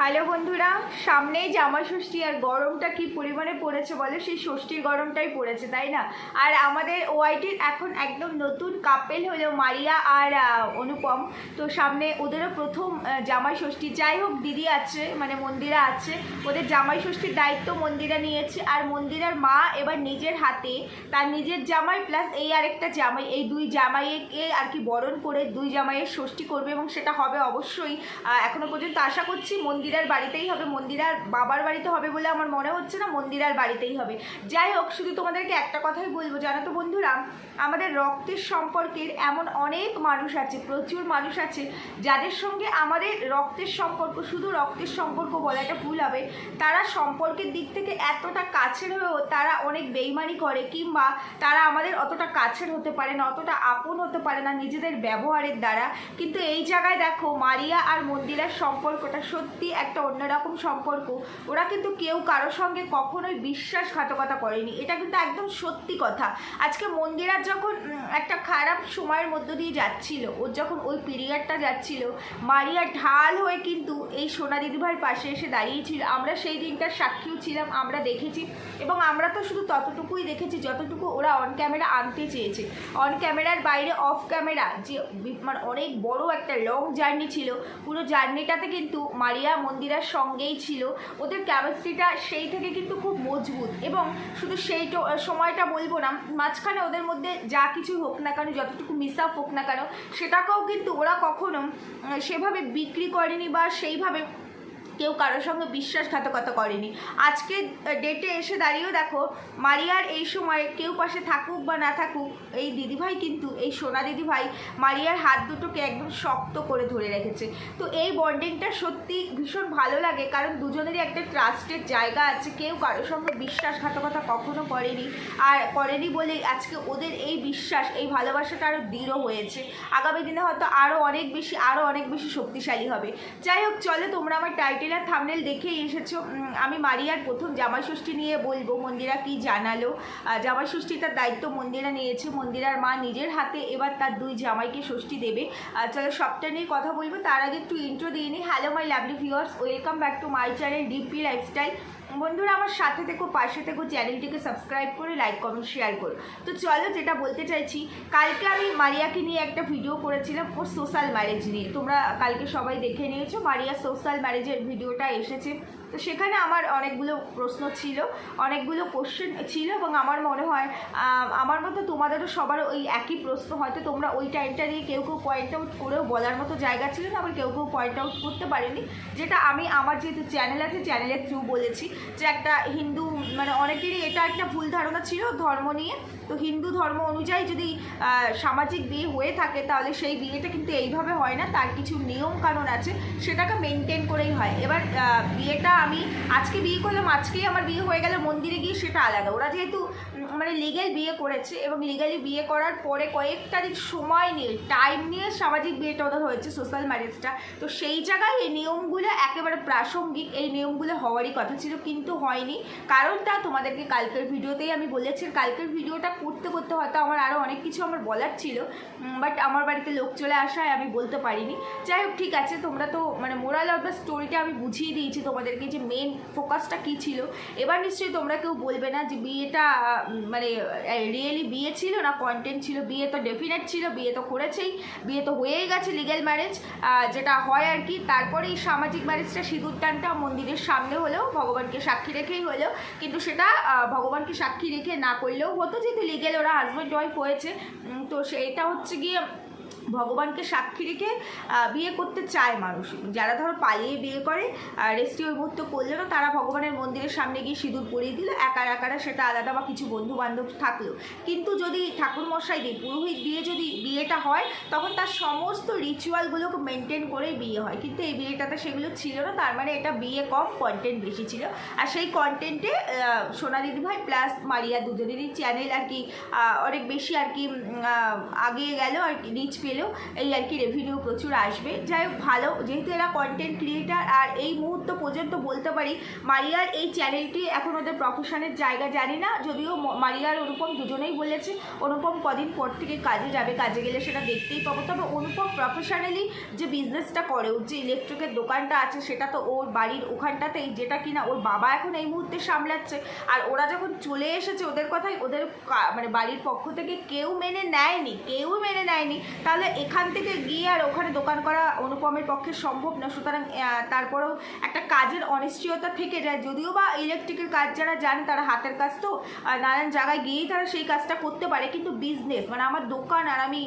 Hello বন্ধুরা, সামনেই জামা ষষ্ঠী আর গরমটা কি পরিমাণে পড়েছে বলো? সেই ষষ্ঠীর গরমটাই পড়েছে, তাই না? আর আমাদের ওআইটির এখন একদম নতুন কাপেল হলো মারিয়া আর অনুপম। তো সামনে ওদেরও প্রথম জামাই ষষ্ঠী। যাই হোক, দিদি আছে মানে মন্দিরা আছে। ওদের জামাই ষষ্ঠীর দায়িত্ব মন্দিরা নিয়েছে। আর মন্দিরার মা এবার নিজের হাতে, তার নিজের জামাই প্লাস এই আরেকটা জামাই। এই দুই জামাইকে আর কি বরণ করে দুই জামাইয়ের ষষ্ঠী করবে এবং সেটা হবে অবশ্যই এখনও পর্যন্ত আশা করছি মন্দিরার বাড়িতেই হবে, মন্দিরার বাবার বাড়িতে হবে বলে আমার মনে হচ্ছে না, মন্দিরার বাড়িতেই হবে। যাই হোক, শুধু তোমাদেরকে একটা কথাই বলব, জানো তো বন্ধুরা, আমাদের রক্তের সম্পর্কের এমন অনেক মানুষ আছে, প্রচুর মানুষ আছে, যাদের সঙ্গে আমাদের রক্তের সম্পর্ক, শুধু রক্তের সম্পর্ক বলাটা ভুল হবে, তারা সম্পর্কের দিক থেকে এতটা কাছের হয়েও তারা অনেক বেইমানি করে, কিংবা তারা আমাদের অতটা কাছের হতে পারে না, অতটা আপন হতে পারে না নিজেদের ব্যবহারের দ্বারা। কিন্তু এই জায়গায় দেখো, মারিয়া আর মন্দিরার সম্পর্কটা সত্যি একটা অন্যরকম সম্পর্ক। ওরা কিন্তু কেউ কারোর সঙ্গে কখনোই বিশ্বাসঘাতকতা করেনি। এটা কিন্তু একদম সত্যি কথা। আজকে মন্দিরার যখন একটা খারাপ সময়ের মধ্য দিয়ে যাচ্ছিল ওর যখন ওই পিরিয়ডটা যাচ্ছিল, মারিয়া ঢাল হয়ে কিন্তু এই সোনা দিদিভাইয়ের পাশে এসে দাঁড়িয়েছিল। আমরা সেই দিনটার সাক্ষীও ছিলাম, আমরা দেখেছি। এবং আমরা তো শুধু ততটুকুই দেখেছি, যতটুকু ওরা অন ক্যামেরা আনতে চেয়েছে। অন ক্যামেরার বাইরে অফ ক্যামেরা যে মানে অনেক বড় একটা লং জার্নি ছিল, পুরো জার্নিটাতে কিন্তু মারিয়া মন্দিরার সঙ্গেই ছিল। ওদের ক্যাপাসিটিটা সেই থেকে কিন্তু খুব মজবুত এবং শুধু সেই সময়টা বলব না, মাঝখানে ওদের মধ্যে যা কিছু হোক না কেন, যতটুকু মিস আপ হোক না কেন, সেটাকেও কিন্তু ওরা কখনো সেভাবে বিক্রি করেনি বা সেইভাবে কেউ কারোর সঙ্গে বিশ্বাসঘাতকতা করেনি। আজকে ডেটে এসে দাঁড়িয়েও দেখো, মারিয়ার এই সময় কেউ পাশে থাকুক বা না থাকুক, এই দিদিভাই কিন্তু, এই সোনা দিদিভাই মারিয়ার হাত দুটোকে একদম শক্ত করে ধরে রেখেছে। তো এই বন্ডিংটা সত্যি ভীষণ ভালো লাগে, কারণ দুজনেরই একটা ট্রাস্টের জায়গা আছে, কেউ কারোর সঙ্গে বিশ্বাসঘাতকতা কখনো করেনি, আর করেনি বলেই আজকে ওদের এই বিশ্বাস, এই ভালোবাসাটা আরও দৃঢ় হয়েছে। আগামী দিনে হয়তো আরও অনেক বেশি আরও অনেক বেশি শক্তিশালী হবে। যাই হোক, চলো তোমরা আমার টাইটেল আর থামনেল দেখেই এসেছ। আমি মারিয়ার প্রথম জামাই ষষ্ঠী নিয়ে বলব, মন্দিরা কি জানালো? জামাইষষ্ঠী তার দায়িত্ব মন্দিরা নিয়েছে, মন্দিরার মা নিজের হাতে এবার তার দুই জামাইকে ষষ্ঠী দেবে। চলো সবটা নিয়ে কথা বলব, তার আগে একটু ইন্ট্রো দিয়ে নিই। Hello my lovely viewers welcome back to my channel DP lifestyle বন্ধুরা, আমার সাথে থেকো, পাশে থেকো, চ্যানেলটিকে সাবস্ক্রাইব করে লাইক কমেন্ট শেয়ার করো। তো চলো যেটা বলতে চাইছি, কালকে আমি মারিয়াকে নিয়ে একটা ভিডিও করেছিলাম ওর সোশ্যাল ম্যারেজ নিয়ে। তোমরা কালকে সবাই দেখে নিয়েছো, মারিয়া সোশ্যাল ম্যারেজের ভিডিওটা এসেছে। তো সেখানে আমার অনেকগুলো প্রশ্ন ছিল, অনেকগুলো কোশ্চেন ছিল এবং আমার মনে হয় আমার মতো তোমাদেরও সবার ওই একই প্রশ্ন, হয়তো তোমরা ওই টাইমটা নিয়ে কেউ কেউ পয়েন্ট আউট করেও বলার মতো জায়গা ছিল না, আবার কেউ কেউ পয়েন্ট আউট করতে পারেনি। যেটা আমি, আমার যেহেতু চ্যানেল আছে চ্যানেলের থ্রু বলেছি যে একটা হিন্দু মানে অনেকেরই এটা একটা ভুল ধারণা ছিল ধর্ম নিয়ে। তো হিন্দু ধর্ম অনুযায়ী যদি সামাজিক বিয়ে হয়ে থাকে তাহলে সেই বিয়েটা কিন্তু এইভাবে হয় না, তার কিছু নিয়ম কানুন আছে, সেটাকে মেনটেন করেই হয়। এবার বিয়েটা আমি আজকে বিয়ে করলাম, আজকেই আমার বিয়ে হয়ে গেল মন্দিরে গিয়ে সেটা আলাদা। ওরা যেহেতু মানে লিগেল বিয়ে করেছে এবং লিগালি বিয়ে করার পরে কয়েকটা দিন সময় নিয়ে টাইম নিয়ে সামাজিক বিয়েটা ওদের হয়েছে সোশ্যাল ম্যারেজটা তো সেই জায়গায় এই নিয়মগুলো একেবারে প্রাসঙ্গিক, এই নিয়মগুলো হওয়ারই কথা ছিল, কিন্তু হয়নি। কারণটা তোমাদেরকে কালকের ভিডিওতেই আমি বলেছি কালকের ভিডিওটা করতে করতে হয়তো আমার আরও অনেক কিছু আমার বলার ছিল বাট আমার বাড়িতে লোক চলে আসায় আমি বলতে পারিনি। যাই হোক, ঠিক আছে, তোমরা তো মানে মোরাল অফ দ্য স্টোরিটা আমি বুঝিয়ে দিয়েছি তোমাদেরকে যে মেন ফোকাসটা কী ছিল। এবার নিশ্চয়ই তোমরা কেউ বলবে না যে বিয়েটা মানে রিয়েলি বিয়ে ছিল না কন্টেন্ট ছিল, বিয়ে তো ডেফিনেট ছিল, বিয়ে তো করেছেই, বিয়ে তো হয়েই গেছে লিগেল ম্যারেজ যেটা হয় আর কি তারপরে এই সামাজিক ম্যারেজটা সিঁদুর টানটা মন্দিরের সামনে হলেও, ভগবানকে সাক্ষী রেখেই হলেও কিন্তু সেটা ভগবানকে সাক্ষী রেখে না করলেও হতো, যেহেতু লিগেল ওরা হাজব্যান্ড ওয়াইফ হয়েছে তো সেটা হচ্ছে গিয়ে ভগবানকে সাক্ষী রেখে বিয়ে করতে চায় মানুষ। যারা ধরো পালিয়ে বিয়ে করে রেস্টি মুহূর্তে করল না তারা ভগবানের মন্দিরের সামনে গিয়ে সিঁদুর পরিয়ে দিল, একা একারা সেটা আলাদা বা কিছু বন্ধু বান্ধব থাকল। কিন্তু যদি ঠাকুর মশাই দিয়ে পুরোহিত দিয়ে যদি বিয়েটা হয়, তখন তার সমস্ত রিচুয়ালগুলোকে মেনটেন করেই বিয়ে হয়। কিন্তু এই বিয়েটাতে সেগুলো ছিল না, তার মানে এটা বিয়ে কম কন্টেন্ট বেশি ছিল। আর সেই কন্টেন্টে সোনা দিদিভাই প্লাস মারিয়া দুজনেরই চ্যানেল আর কি অনেক বেশি আর কি আগিয়ে গেল আর কি রিচ পেল। চ্যানেলেও এই আর কি রেভিনিউ প্রচুর আসবে। যাই হোক, ভালো, যেহেতু এরা কন্টেন্ট ক্রিয়েটার আর এই মুহূর্ত পর্যন্ত বলতে পারি, মারিয়ার এই চ্যানেলটি এখন ওদের প্রফেশনের জায়গা, জানি না, যদিও মারিয়ার অনুপম দুজনেই বলেছে, অনুপম কদিন পর থেকে কাজে যাবে, কাজে গেলে সেটা দেখতেই পাবো। তবে অনুপম প্রফেশনালি যে বিজনেসটা করে, ওর যে ইলেকট্রিকের দোকানটা আছে, সেটা তো ওর বাড়ির ওখানটাতেই, যেটা কিনা ওর বাবা এখন এই মুহূর্তে সামলাচ্ছে। আর ওরা যখন চলে এসেছে ওদের কথাই, ওদের মানে বাড়ির পক্ষ থেকে কেউ মেনে নেয়নি, কেউ মেনে নেয়নি। তাহলে এখান থেকে গিয়ে আর ওখানে দোকান করা অনুপমের পক্ষে সম্ভব না। সুতরাং তারপরেও একটা কাজের অনিশ্চয়তা থেকে যায়। যদিও বা ইলেকট্রিকের কাজ যারা জানে তারা হাতের কাজ তো নানান জায়গায় গিয়েই তারা সেই কাজটা করতে পারে। কিন্তু বিজনেস মানে আমার দোকান আর আমি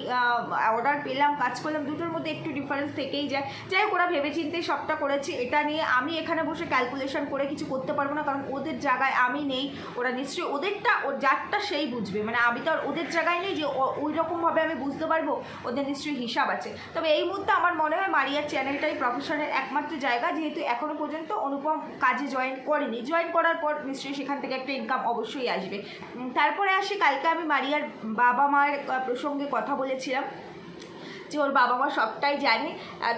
অর্ডার পেলাম, কাজ করলাম, দুটোর মধ্যে একটু ডিফারেন্স থেকেই যায়। যাই হোক, ওরা ভেবেচিন্তে সবটা করেছে। এটা নিয়ে আমি এখানে বসে ক্যালকুলেশন করে কিছু করতে পারব না, কারণ ওদের জায়গায় আমি নেই। ওরা নিশ্চয়ই ওদেরটা, ওর যারটা সেই বুঝবে। মানে আমি তো আর ওদের জায়গায় নেই যে ওই রকমভাবে আমি বুঝতে পারব। ওদের নিশ্চয়ই হিসাব আছে। তবে এই মুহূর্তে আমার মনে হয় মারিয়ার চ্যানেলটাই প্রফেশনের একমাত্র জায়গা, যেহেতু এখনও পর্যন্ত অনুপম কাজে জয়েন করেনি। জয়েন করার পর নিশ্চয়ই সেখান থেকে একটা ইনকাম অবশ্যই আসবে। তারপরে আসি, কালকে আমি মারিয়ার বাবা মায়ের প্রসঙ্গে কথা বলেছিলাম। যে ওর বাবা মা সবটাই জানে।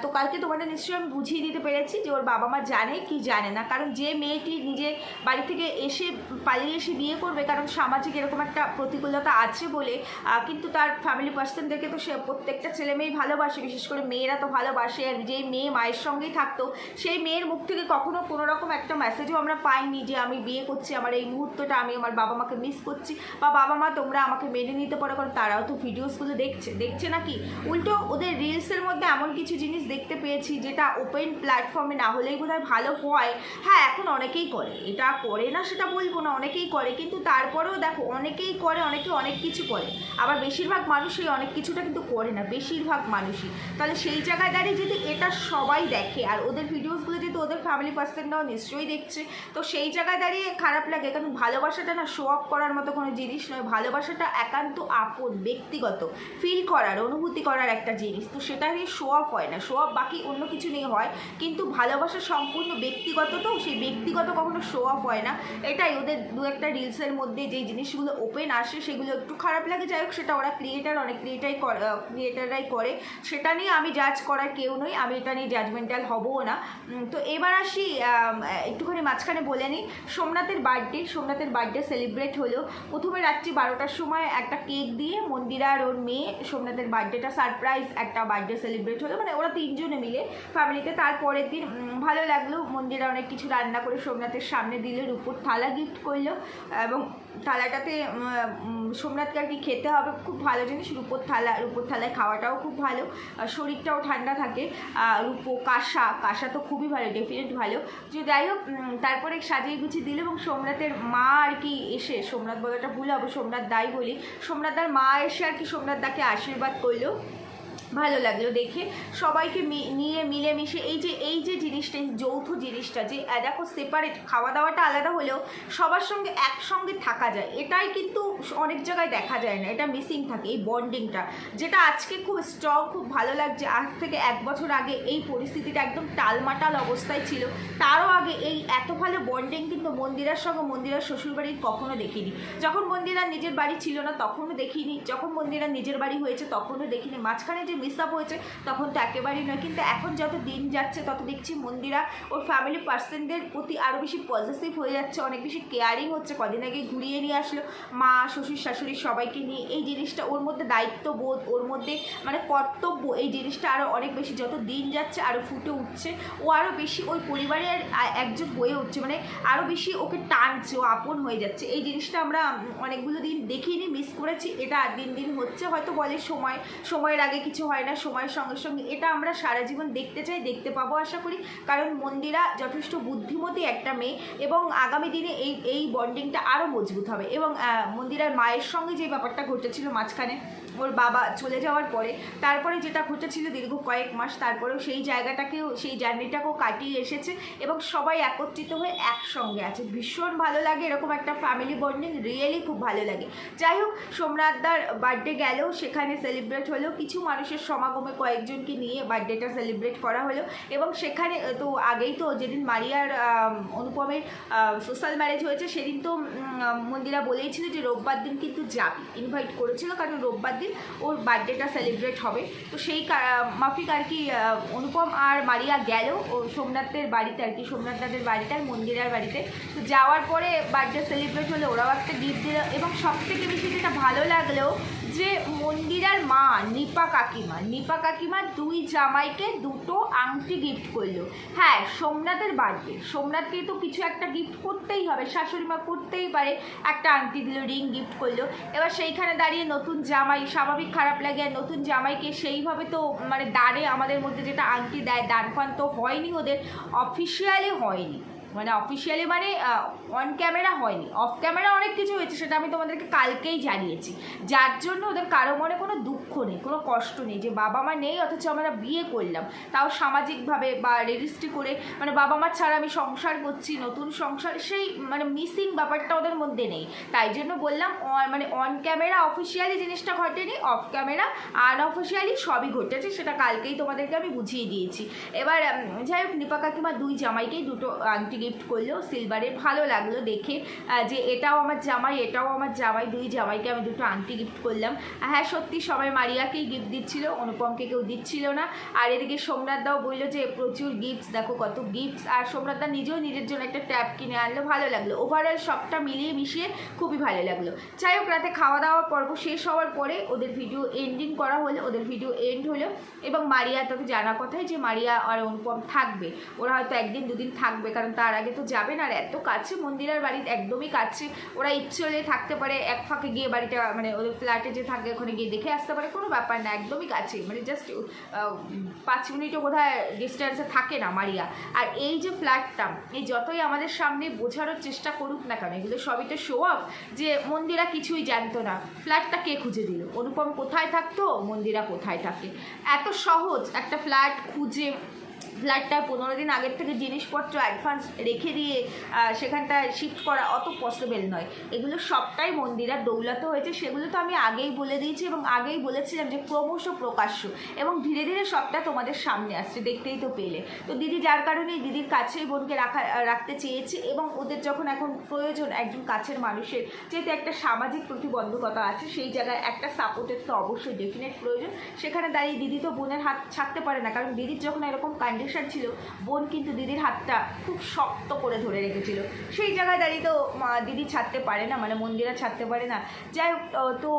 তো কালকে তোমাদের নিশ্চয়ই আমি বুঝিয়ে দিতে পেরেছি যে ওর বাবা মা জানে কি জানে না। কারণ যে মেয়েটি নিজে বাড়ি থেকে এসে পালিয়ে এসে বিয়ে করবে, কারণ সামাজিক এরকম একটা প্রতিকূলতা আছে বলে কিন্তু তার ফ্যামিলি পার্সনদেরকে তো সে প্রত্যেকটা ছেলে মেয়েই ভালোবাসে। বিশেষ করে মেয়েরা তো ভালোবাসে, আর যেই মেয়ে মায়ের সঙ্গেই থাকতো, সেই মেয়ের মুখ থেকে কখনো কোনো রকম একটা মেসেজও আমরা পাইনি যে আমি বিয়ে করছি, আমার এই মুহূর্তটা আমি আমার বাবা মাকে মিস করছি। বা বাবা মা তোমরা আমাকে মেনে নিতে পারো, কারণ তারাও তো ভিডিওসগুলো দেখছে। দেখছে নাকি উল্টো ওদের রিলসের মধ্যে এমন কিছু জিনিস দেখতে পেয়েছি যেটা ওপেন প্ল্যাটফর্মে না হলেই বোধহয় ভালো হয়। হ্যাঁ এখন অনেকেই করে। এটা করে না সেটা বলব না, অনেকেই করে। কিন্তু তারপরেও দেখো, অনেকেই করে, অনেকে অনেক কিছু করে। আবার বেশিরভাগ মানুষই অনেক কিছুটা কিন্তু করে না, বেশিরভাগ মানুষই। তাহলে সেই জায়গায় দাঁড়িয়ে যদি এটা সবাই দেখে, আর ওদের ভিডিওসগুলো যেহেতু ওদের ফ্যামিলি পার্সনরাও নিশ্চয়ই দেখছে। তো সেই জায়গায় দাঁড়িয়ে খারাপ লাগে, কারণ ভালোবাসাটা না শো অফ করার মতো কোনো জিনিস নয়। ভালোবাসাটা একান্ত আপন, ব্যক্তিগত ফিল করার, অনুভূতি করার একটা জিনিস। তো সেটা নিয়ে শো অফ হয় না। শো অফ বাকি অন্য কিছু নিয়ে হয়, কিন্তু ভালোবাসা সম্পূর্ণ ব্যক্তিগত তো সেই ব্যক্তিগত কখনো শো অফ হয় না। এটাই ওদের দু একটা রিলসের মধ্যে যেই জিনিসগুলো ওপেন আসে, সেগুলো একটু খারাপ লাগে। যাই হোক, সেটা ওরা ক্রিয়েটার অনেক ক্রিয়েটাই ক্রিয়েটাররাই করে। সেটা নিয়ে আমি জাজ করার কেউ নই। আমি এটা নিয়ে জাজমেন্টাল হবও না। তো এবার আসি একটুখানি মাঝখানে বলে নিই। সোমনাথের বার্থডে সোমনাথের বার্থডে সেলিব্রেট হলো। প্রথমে রাত্রি বারোটার সময় একটা কেক দিয়ে মন্দিরা আর ওর মেয়ে সোমনাথের বার্থডেটা সারপ্রাইজ একটা বার্থডে সেলিব্রেট হলো। মানে ওরা তিনজনে মিলে ফ্যামিলিতে তারপরের দিন ভালো লাগল। মন্দিরা অনেক কিছু রান্না করে সোমনাথের সামনে দিল, রূপোর থালা গিফট করল এবং থালাটাতে সোমনাথকে আর কি খেতে হবে। খুব ভালো জিনিস। রূপোর থালা, রূপোর থালায় খাওয়াটাও খুব ভালো। শরীরটাও ঠান্ডা থাকে। রূপো, কাঁসা কাঁসা তো খুবই ভালো ডেফিনেট ভালো। যে যাই হোক তারপরে সাজিয়ে গুছিয়ে দিল এবং সোমনাথের মা আর কি এসে, সোমনাথ বলাটা ভুল হবে, সোমনাথ দাই বলি। সোমনাথ সোমনাথদার মা এসে আর কি সোমনাথ দাকে আশীর্বাদ করল। ভালো লাগল দেখে। সবাইকে নিয়ে মিলেমিশে এই যে এই যে জিনিসটা যৌথ জিনিসটা যে দেখো সেপারেট খাওয়া দাওয়াটা আলাদা হলেও সবার সঙ্গে একসঙ্গে থাকা যায়। এটাই কিন্তু অনেক জায়গায় দেখা যায় না, এটা মিসিং থাকে এই বন্ডিংটা যেটা আজকে খুব স্ট্রং খুব ভালো লাগছে। আজ থেকে এক বছর আগে এই পরিস্থিতিটা একদম টালমাটাল অবস্থায় ছিল। তারও আগে এই এত ভালো বন্ডিং কিন্তু মন্দিরার সঙ্গে মন্দিরার শ্বশুরবাড়ির কখনো দেখিনি। যখন মন্দিরা নিজের বাড়ি ছিল না, তখনও দেখিনি। যখন মন্দিরা নিজের বাড়ি হয়েছে, তখনও দেখিনি। মাঝখানে যে মিস আপ হয়েছে, তখন তো একেবারেই নয়। কিন্তু এখন যত দিন যাচ্ছে, তত দেখছি মন্দিরা ওর ফ্যামিলি পার্সনদের প্রতি আরও বেশি পজিটিভ হয়ে যাচ্ছে, অনেক বেশি কেয়ারিং হচ্ছে। কদিন আগে ঘুরিয়ে নিয়ে আসলো মা, শ্বশুর, শাশুড়ি সবাইকে নিয়ে। এই জিনিসটা ওর মধ্যে দায়িত্ববোধ, ওর মধ্যে মানে কর্তব্য, এই জিনিসটা আরও অনেক বেশি। যত দিন যাচ্ছে আরও ফুটে উঠছে। ও আরও বেশি ওই পরিবারের একজন হয়ে উঠছে। মানে আরও বেশি ওকে টানছে, ও আপন হয়ে যাচ্ছে। এই জিনিসটা আমরা অনেকগুলো দিন দেখিনি মিস করেছি। এটা দিন দিন হচ্ছে। হয়তো বলে সময়, সময়ের আগে কিছু হয় না সময়ের সঙ্গে সঙ্গে। এটা আমরা সারা জীবন দেখতে চাই, দেখতে পাবো আশা করি। কারণ মন্দিরা যথেষ্ট বুদ্ধিমতী একটা মেয়ে এবং আগামী দিনে এই এই বন্ডিংটা আরও মজবুত হবে। এবং মন্দিরার মায়ের সঙ্গে যে ব্যাপারটা ঘটেছিল মাঝখানে ওর বাবা চলে যাওয়ার পরে, তারপরে যেটা ঘটেছিল দীর্ঘ কয়েক মাস, তারপরেও সেই জায়গাটাকেও, সেই জার্নিটাকেও কাটিয়ে এসেছে এবং সবাই একত্রিত হয়ে একসঙ্গে আছে। ভীষণ ভালো লাগে এরকম একটা ফ্যামিলি বন্ডিং রিয়েলি খুব ভালো লাগে। যাই হোক, সোমনাথদার বার্থডে গেলেও, সেখানে সেলিব্রেট হলো কিছু মানুষের সমাগমে কয়েকজনকে নিয়ে বার্থডেটা সেলিব্রেট করা হলো এবং সেখানে তো আগেই তো যেদিন মারিয়ার অনুপমের সোশ্যাল ম্যারেজ হয়েছে, সেদিন তো মন্দিরা বলেইছিল যে রোববার দিন কিন্তু যাবি। ইনভাইট করেছিল কারণ রোববার দিন ওর বার্থডেটা সেলিব্রেট হবে। তো সেই মাফিক আর কি অনুপম আর মারিয়া গেল ও সোমনাথের বাড়িতে আর কি সোমনাথনাথের বাড়িতে আর মন্দিরার বাড়িতে। তো যাওয়ার পরে বার্থডে সেলিব্রেট হলে ওরাও একটা গিফট দিল এবং সব থেকে বেশি যেটা ভালো লাগল যে মন্দিরার মা, নিপা কাকিমা। নিপা কাকিমা দুই জামাইকে দুটো আংটি গিফট করল। হ্যাঁ সোমনাথের বার্থডে সোমনাথকে তো কিছু একটা গিফট করতেই হবে। শাশুড়ি মা করতেই পারে। একটা আংটি দিল রিং গিফট করল। এবার সেইখানে দাঁড়িয়ে নতুন জামাই, স্বাভাবিক খারাপ লাগে। আর নতুন জামাইকে সেইভাবে তো মানে দাঁড়ে আমাদের মধ্যে যেটা আংটি দেয় দান ফান তো হয়নি ওদের। অফিসিয়ালি হয়নি। মানে অফিসিয়ালি মানে অন ক্যামেরা হয়নি। অফ ক্যামেরা অনেক কিছু হয়েছে, সেটা আমি তোমাদেরকে কালকেই জানিয়েছি। যার জন্য ওদের কারও মনে কোনো দুঃখ নেই, কোনো কষ্ট নেই, যে বাবা মা নেই, অথচ আমরা বিয়ে করলাম। তাও সামাজিকভাবে বা রেজিস্ট্রি করে মানে বাবা মা ছাড়া আমি সংসার করছি, নতুন সংসার, সেই মানে মিসিং ব্যাপারটা ওদের মধ্যে নেই। তাই জন্য বললাম মানে অন ক্যামেরা অফিসিয়ালি জিনিসটা ঘটেনি অফ ক্যামেরা আনঅফিসিয়ালি সবই ঘটেছে, সেটা কালকেই তোমাদেরকে আমি বুঝিয়ে দিয়েছি। এবার যাই হোক নিপা কাকিমা দুই জামাইকেই দুটো আংটি গিফট করল সিলভারে ভালো লাগল দেখে। যে এটাও আমার জামাই, এটাও আমার জামাই, দুই জামাইকে আমি দুটো আংটি গিফট করলাম। হ্যাঁ সত্যি সবাই মারিয়াকেই গিফট দিচ্ছিল, অনুপমকে কেউ দিচ্ছিল না। আর এদিকে সোমনাথ দাও বলল যে, প্রচুর গিফটস দেখো কত গিফটস আর সোমনাথদা নিজেও নিজের জন্য একটা ট্যাব কিনে আনলো, ভালো লাগল। ওভারঅল সবটা মিলিয়ে মিশিয়ে খুবই ভালো লাগল। যাই হোক, রাতে খাওয়া দাওয়ার পর্ব শেষ হওয়ার পরে ওদের ভিডিও এন্ডিং করা হলো, ওদের ভিডিও এন্ড হলো। এবং মারিয়া তোকে জানা কথাই যে মারিয়া আর অনুপম থাকবে। ওরা হয়তো একদিন দুদিন থাকবে, কারণ তার আগে তো যাবে না আর এত কাছে মন্দিরের বাড়ি, একদমই কাছে। ওরা ইচ্ছে হলে থাকতে পারে, এক ফাঁকে গিয়ে বাড়িটা মানে ওদের ফ্ল্যাটে যে থাকে, ওখানে গিয়ে দেখে আসতে পারে, কোনো ব্যাপার না, একদমই কাছে। মানে জাস্ট পাঁচ মিনিটও বোধহয় ডিস্টেন্সে থাকে না মারিয়া। আর এই যে ফ্ল্যাটটা এই যতই আমাদের সামনে বোঝানোর চেষ্টা করুক না কেন, এগুলো সবই তো শো অফ যে মন্দিরা কিছুই জানতো না। ফ্ল্যাটটা কে খুঁজে দিল? অনুপম কোথায় থাকতো? মন্দিরা কোথায় থাকে? এত সহজ একটা ফ্ল্যাট খুঁজে ফ্ল্যাটটায় পনেরো দিন আগের থেকে জিনিসপত্র অ্যাডভান্স রেখে দিয়ে সেখানটায় শিফট করা অত পসিবল নয়। এগুলো সবটাই মন্দিরার দৌলতে হয়েছে। সেগুলো তো আমি আগেই বলে দিয়েছি এবং আগেই বলেছিলাম যে ক্রমশ প্রকাশ্য এবং ধীরে ধীরে সবটা তোমাদের সামনে আসছে, দেখতেই তো পেলে। তো দিদি যার কারণে দিদির কাছেই বোনকে রাখা, রাখতে চেয়েছে এবং ওদের যখন এখন প্রয়োজন একজন কাছের মানুষের, যেহেতু একটা সামাজিক প্রতিবন্ধকতা আছে, সেই জায়গায় একটা সাপোর্টের তো অবশ্যই ডেফিনেট প্রয়োজন। সেখানে দাঁড়িয়ে দিদি তো বোনের হাত ছাড়তে পারে না, কারণ দিদির যখন এরকম কন্ডিশন ছিল, বোন কিন্তু দিদির হাতটা খুব শক্ত করে ধরে রেখেছিল। সেই জায়গায় দাঁড়িয়ে তো দিদি ছাড়তে পারে না মানে মন্দিরা ছাড়তে পারে না। যাই হোক তো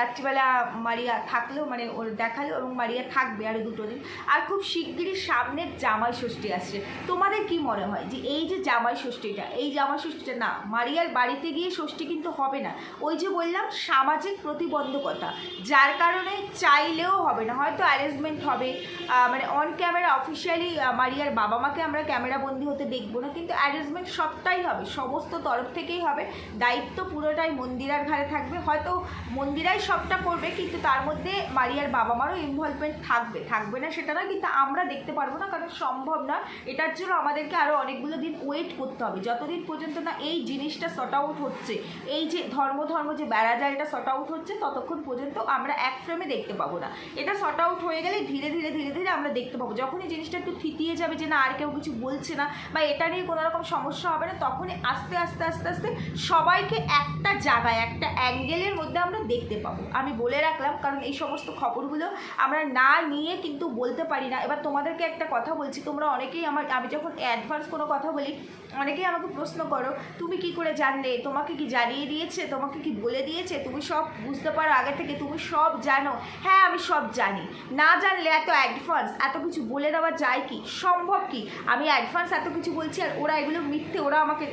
রাত্রিবেলা মারিয়া থাকলেও মানে ওর দেখাল এবং মারিয়া থাকবে আরও দুটো দিন। আর খুব শিগগিরই সামনের জামাই ষষ্ঠী আসছে। তোমাদের কি মনে হয় যে এই যে জামাই ষষ্ঠীটা, এই জামাই ষষ্ঠীটা না, মারিয়ার বাড়িতে গিয়ে ষষ্ঠী কিন্তু হবে না। ওই যে বললাম, সামাজিক প্রতিবন্ধকতা, যার কারণে চাইলেও হবে না, হয়তো অ্যারেঞ্জমেন্ট হবে মানে অন ক্যামেরা অফিসিয়ালি মারিয়ার বাবা মাকে আমরা ক্যামেরা বন্দি হতে দেখব না, কিন্তু অ্যারেঞ্জমেন্ট সবটাই হবে, সমস্ত তরফ থেকেই হবে। দায়িত্ব পুরোটাই মন্দিরার ঘাড়ে থাকবে। হয়তো মন্দিরাই সবটা করবে, কিন্তু তার মধ্যে মারিয়ার বাবা মারও ইনভলভমেন্ট থাকবে। থাকবে না সেটা না কিন্তু আমরা দেখতে পারব না, কারণ সম্ভব না এটার জন্য আমাদেরকে আরও অনেকগুলো দিন ওয়েট করতে হবে। যতদিন পর্যন্ত না এই জিনিসটা সর্ট আউট হচ্ছে, এই যে ধর্ম ধর্ম যে বেড়াজালটা সর্ট আউট হচ্ছে, ততক্ষণ পর্যন্ত আমরা এক ফ্রেমে দেখতে পাবো না। এটা সর্ট আউট হয়ে গেলে ধীরে ধীরে ধীরে ধীরে আমরা দেখতে পাবো। যখনই জিনিসটা একটু থিতিয়ে যাবে যে না, আর কেউ কিছু বলছে না বা এটা নিয়ে কোনো রকম সমস্যা হবে না, তখনই আস্তে আস্তে আস্তে আস্তে সবাইকে একটা জায়গায়, একটা অ্যাঙ্গেলের মধ্যে আমরা দেখতে পাবো। আমি বলে রাখলাম, কারণ এই সমস্ত খবরগুলো আমরা না নিয়ে কিন্তু বলতে পারি না। এবার তোমাদেরকে একটা কথা বলছি, তোমরা অনেকেই আমার, আমি যখন অ্যাডভান্স কোনো কথা বলি, অনেকেই আমাকে প্রশ্ন করো, তুমি কি করে জানলে? তোমাকে কি জানিয়ে দিয়েছে? তোমাকে কি বলে দিয়েছে? তুমি সব বুঝতে পারো আগে থেকে? তুমি সব জানো? হ্যাঁ আমি সব জানি। না জানলে এত অ্যাডভান্স এত কিছু বলে দেওয়া যায় কি? সম্ভব কি? আমি অ্যাডভান্স এত কিছু বলছি আর ওরা এগুলো মিথ্যে, ওরা আমাকে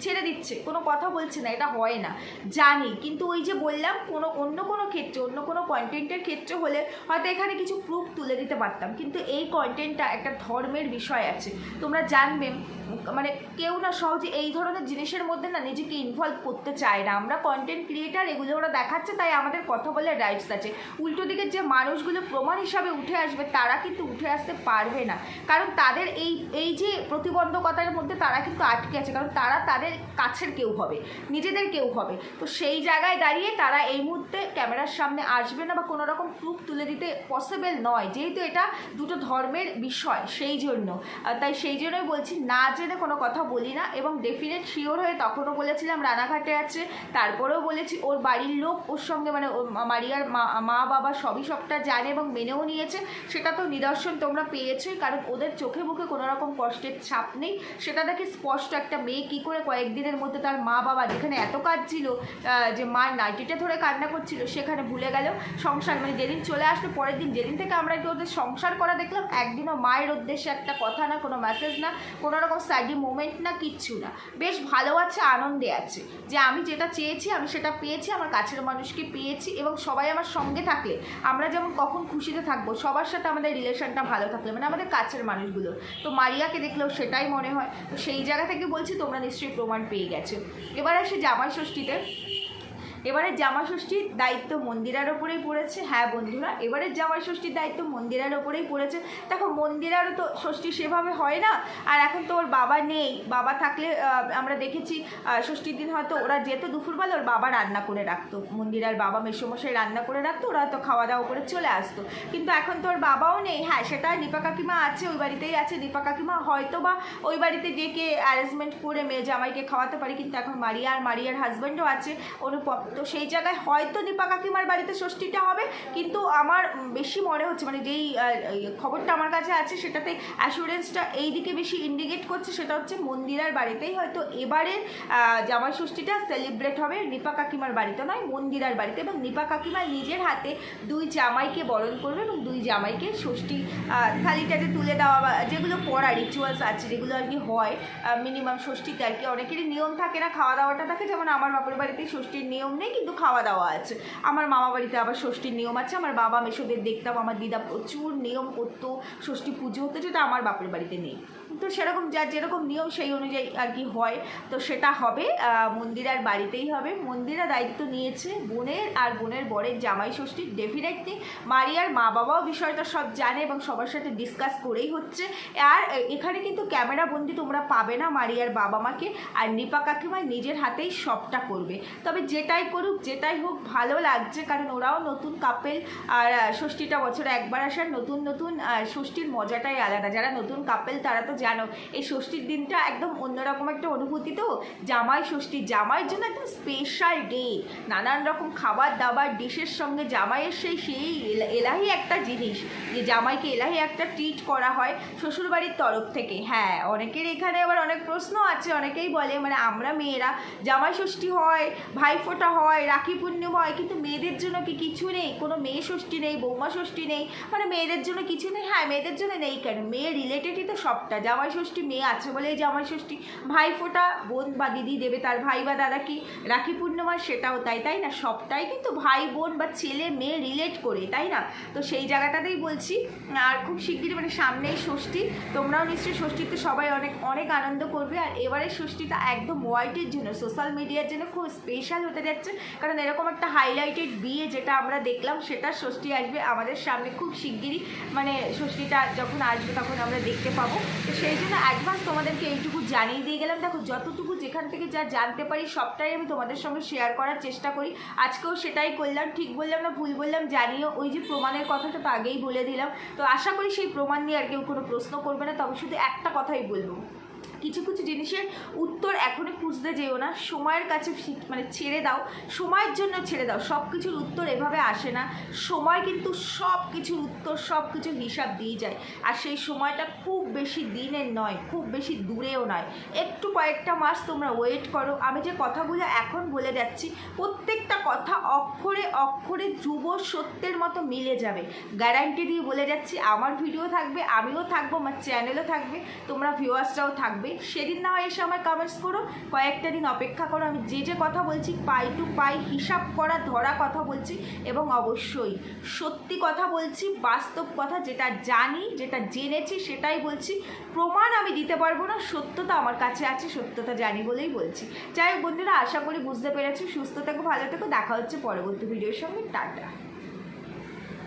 ছেড়ে দিচ্ছে। কোনো কথা বলছে না, এটা হয় না। জানি, কিন্তু ওই যে বললাম, কোনো, অন্য কোনো ক্ষেত্রে, অন্য কোনো কন্টেন্টের ক্ষেত্রে হলে হয়তো এখানে কিছু প্রুফ তুলে দিতে পারতাম। কিন্তু এই কন্টেন্টটা একটা ধর্মের বিষয় আছে। তোমরা জানবে মানে কেউ না সহজে এই ধরনের জিনিসের মধ্যে না নিজেকে ইনভলভ করতে চায় না। আমরা কন্টেন্ট ক্রিয়েটার এগুলো ওরা দেখাচ্ছে, তাই আমাদের কথা বলে রাইটস আছে। উল্টো দিকের যে মানুষগুলো প্রমাণ হিসাবে উঠে আসবে, তারা কিন্তু উঠে আসতে পারবে না। কারণ তাদের এই এই যে প্রতিবন্ধকতার মধ্যে তারা কিন্তু আটকে আছে, কারণ তারা তাদের কাছের কেউ হবে, নিজেদের কেউ হবে। তো সেই জায়গায় দাঁড়িয়ে তারা এই মুহূর্তে ক্যামেরার সামনে আসবে না বা কোনো রকম প্রুফ তুলে দিতে পসিবল নয়। যেহেতু এটা দুটো ধর্মের বিষয়, সেই জন্য। তাই সেই জন্যই বলছি, না জেনে কোনো কথা বলি না এবং ডেফিনেট শিওর হয়ে তখনও বলেছিলাম রানাঘাটে আছে, তারপরেও বলেছি ওর বাড়ির লোক ওর সঙ্গে মানে মা- মারিয়ার মা মা বাবা সবই সবটা জানে এবং মেনেও নিয়েছে। সেটা তো নিদর্শন তোমরা পেয়েছোই, কারণ ওদের চোখে মুখে কোনো রকম কষ্টের ছাপ নেই। সেটা দেখে স্পষ্ট একটা মেয়ে কী করে কয়েকদিনের মধ্যে তার মা বাবা যেখানে এত কাজ ছিল যে মার নাইটিটা ধরে কান্না করছিল, সেখানে ভুলে গেল। সংসার মানে যেদিন চলে আসলো, পরের দিন যেদিন থেকে আমরা একটু ওদের সংসার করা দেখলাম, একদিনও মায়ের উদ্দেশ্যে একটা কথা না, কোনো মেসেজ না, কোনো রকম স্যাডি মোমেন্ট না, কিচ্ছু না। বেশ ভালো আছে, আনন্দে আছে। যে আমি যেটা চেয়েছি, আমি সেটা পেয়েছি, আমার কাছের মানুষকে পেয়েছি এবং সবাই আমার সঙ্গে থাকলে, আমরা যেমন কখন খুশিতে থাকব, সবার সাথে আমাদের রিলেশনটা ভালো থাকলে মানে আমাদের কাছের মানুষগুলো। তো মারিয়াকে দেখলেও সেটাই মনে হয়। তো সেই জায়গা থেকে বলছি, তোমরা নিশ্চয়ই প্রমাণ পেয়ে গেছে। এবার আসে জামাই ষষ্ঠীতে। এবারে জামা ষষ্ঠীর দায়িত্ব মন্দিরার ওপরেই পড়েছে। হ্যাঁ বন্ধুরা, এবারে জামা ষষ্ঠীর দায়িত্ব মন্দিরার ওপরেই পড়েছে। দেখো, মন্দিরারও তো ষষ্ঠী সেভাবে হয় না। আর এখন তো ওর বাবা নেই। বাবা থাকলে আমরা দেখেছি ষষ্ঠীর দিন হয়তো ওরা যেত দুপুরবেলা, ওর বাবা রান্না করে রাখতো। মন্দিরার বাবা মেসমশাই রান্না করে রাখতো, ওরা হয়তো খাওয়া দাওয়া করে চলে আসতো। কিন্তু এখন তো ওর বাবাও নেই। হ্যাঁ সেটা দীপা কাকিমা আছে, ওই বাড়িতেই আছে। দীপা কাকিমা হয়তো বা ওই বাড়িতে ডেকে অ্যারেঞ্জমেন্ট করে মেয়ে জামাইকে খাওয়াতে পারি, কিন্তু এখন মারিয়া আর মারিয়ার হাজব্যান্ডও আছে। অনুপম তো সেই জায়গায় হয়তো দীপা কাকিমার বাড়িতে ষষ্ঠীটা হবে কিন্তু আমার বেশি মনে হচ্ছে মানে যেই খবরটা আমার কাছে আছে সেটাতে অ্যাসুরেন্সটা এই দিকে বেশি ইন্ডিকেট করছে সেটা হচ্ছে মন্দিরার বাড়িতেই হয়তো এবারের জামাই ষষ্ঠীটা সেলিব্রেট হবে দীপা কাকিমার বাড়িতে নয় মন্দিরার বাড়িতে। এবং দীপা কাকিমা নিজের হাতে দুই জামাইকে বরণ করবে এবং দুই জামাইকে ষষ্ঠী আহ, থালিটা যে তুলে দেওয়া বা যেগুলো পড়া রিচুয়ালস আছে যেগুলো আর কি হয় মিনিমাম ষষ্ঠীতে আর কি। অনেকেরই নিয়ম থাকে না খাওয়া দাওয়াটা থাকে যেমন আমার বাপের বাড়িতে ষষ্ঠীর নিয়ম নেই কিন্তু খাওয়া দাওয়া আছে। আমার মামা বাড়িতে আবার ষষ্ঠীর নিয়ম আছে, আমার বাবা মেশোদের দেখতাম, আমার দিদা প্রচুর নিয়ম করতো ষষ্ঠী পুজো হতো, যেটা আমার বাপের বাড়িতে নেই। তো সেরকম যার যেরকম নিয়ম সেই অনুযায়ী আর কি হয়। তো সেটা হবে মন্দিরার বাড়িতেই হবে। মন্দিরা দায়িত্ব নিয়েছে বোনের আর বোনের বরের জামাই ষষ্ঠী। ডেফিনেটলি মারিয়ার মা বাবাও বিষয়টা সব জানে এবং সবার সাথে ডিসকাস করেই হচ্ছে। আর এখানে কিন্তু ক্যামেরা বন্দি তোমরা পাবে না মারিয়ার বাবা মাকে আর নিপা কাকিমা নিজের হাতেই সবটা করবে। তবে যেটাই করুক, যেটাই হোক ভালো লাগছে, কারণ ওরাও নতুন কাপেল আর ষষ্ঠীটা বছরে একবার আসার নতুন নতুন ষষ্ঠীর মজাটাই আলাদা। যারা নতুন কাপেল তারা তো জানো? এই ষষ্ঠীর দিনটা একদম অন্যরকম একটা অনুভূতি তো। জামাই ষষ্ঠী, জামাইয়ের জন্য একদম স্পেশাল ডে নানান রকম খাবার দাবার ডিশের সঙ্গে জামাইয়ের সেই সেই এলা- এলাহি একটা জিনিস, যে জামাইকে এলাহি একটা ট্রিট করা হয় শ্বশুরবাড়ির তরফ থেকে। হ্যাঁ অনেকের এখানে আবার অনেক প্রশ্ন আছে, অনেকেই বলে মানে আমরা মেয়েরা, জামাই ষষ্ঠী হয়, ভাইফোঁটা হয়, রাখি পূর্ণিমা হয়, কিন্তু মেয়েদের জন্য কি কিছু নেই? কোনো মেয়ে ষষ্ঠী নেই, বৌমা ষষ্ঠী নেই মানে মেয়েদের জন্য কিছু নেই? হ্যাঁ মেয়েদের জন্য নেই কেন? মেয়ে রিলেটেডই তো সবটা। জামাই ষষ্ঠী মেয়ে আছে বলেই জামাই ষষ্ঠী ভাইফোঁটা বোন বা দিদি দেবে, তার ভাই বা দাদা কি রাখি পূর্ণিমা সেটাও তাই তাই না? সবটাই কিন্তু ভাই, বোন বা ছেলে মেয়ে রিলেট করে, তাই না? তো সেই জায়গাটাতেই বলছি, আর খুব শিগগিরই মানে সামনেই ষষ্ঠী, তোমরাও নিশ্চয়ই ষষ্ঠীতে সবাই অনেক অনেক আনন্দ করবে, আর এবারের ষষ্ঠীটা একদম হোয়াইটের জন্য সোশ্যাল মিডিয়ার জন্য খুব স্পেশাল হতে যাচ্ছে, কারণ এরকম একটা হাইলাইটেড বিয়ে যেটা আমরা দেখলাম, সেটা ষষ্ঠী আসবে আমাদের সামনে খুব শিগগিরই মানে ষষ্ঠীটা যখন আসবে তখন আমরা দেখতে পাবো। তো সেই জন্য অ্যাডভান্স তোমাদেরকে এইটুকু জানিয়ে দিয়ে গেলাম। দেখো, যতটুকু যেখান থেকে যা জানতে পারি, সবটাই আমি তোমাদের সঙ্গে শেয়ার করার চেষ্টা করি। আজকেও সেটাই করলাম, ঠিক বললাম না ভুল বললাম, জানিও। ওই যে প্রমাণের কথাটা তো আগেই বলে দিলাম। তো আশা করি সেই প্রমাণ নিয়ে আর কেউ কোনো প্রশ্ন করবে না। তবে শুধু একটা কথাই বলব। কিছু কিছু জিনিসের উত্তর এখনই খুঁজতে যেও না। সময়ের কাছে মানে ছেড়ে দাও। সময়ের জন্য ছেড়ে দাও। সব কিছুর উত্তর এভাবে আসে না। সময় কিন্তু সব কিছুর উত্তর সব কিছু হিসাব দিয়ে যায়। আর সেই সময়টা খুব বেশি দিনের নয়, খুব বেশি দূরেও নয়। একটু কয়েকটা মাস তোমরা ওয়েট করো। আমি যে কথাগুলো এখন বলে যাচ্ছি, প্রত্যেকটা কথা অক্ষরে অক্ষরে ধ্রুব সত্যের মতো মিলে যাবে। গ্যারান্টি দিয়ে বলে যাচ্ছি, আমার ভিডিও থাকবে, আমিও থাকব, আমার চ্যানেলও থাকবে, তোমরা ভিউয়ার্সরাও থাকবে। সেদিন না এসে আমার কমেন্টস করো কয়েকটা দিন অপেক্ষা করো। আমি যে যে কথা বলছি, পাই টু পাই, হিসাব করা, ধরা কথা বলছি এবং অবশ্যই সত্যি কথা বলছি, বাস্তব কথা যেটা জানি, যেটা জেনেছি সেটাই বলছি। প্রমাণ আমি দিতে পারব না, সত্যতা আমার কাছে আছে, সত্যতা জানি বলেই বলছি। যাই হোক বন্ধুরা, আশা করি বুঝতে পেরেছি। সুস্থ থেকো, ভালো থেকো। দেখা হচ্ছে পরবর্তী ভিডিওর সঙ্গে। টাটা।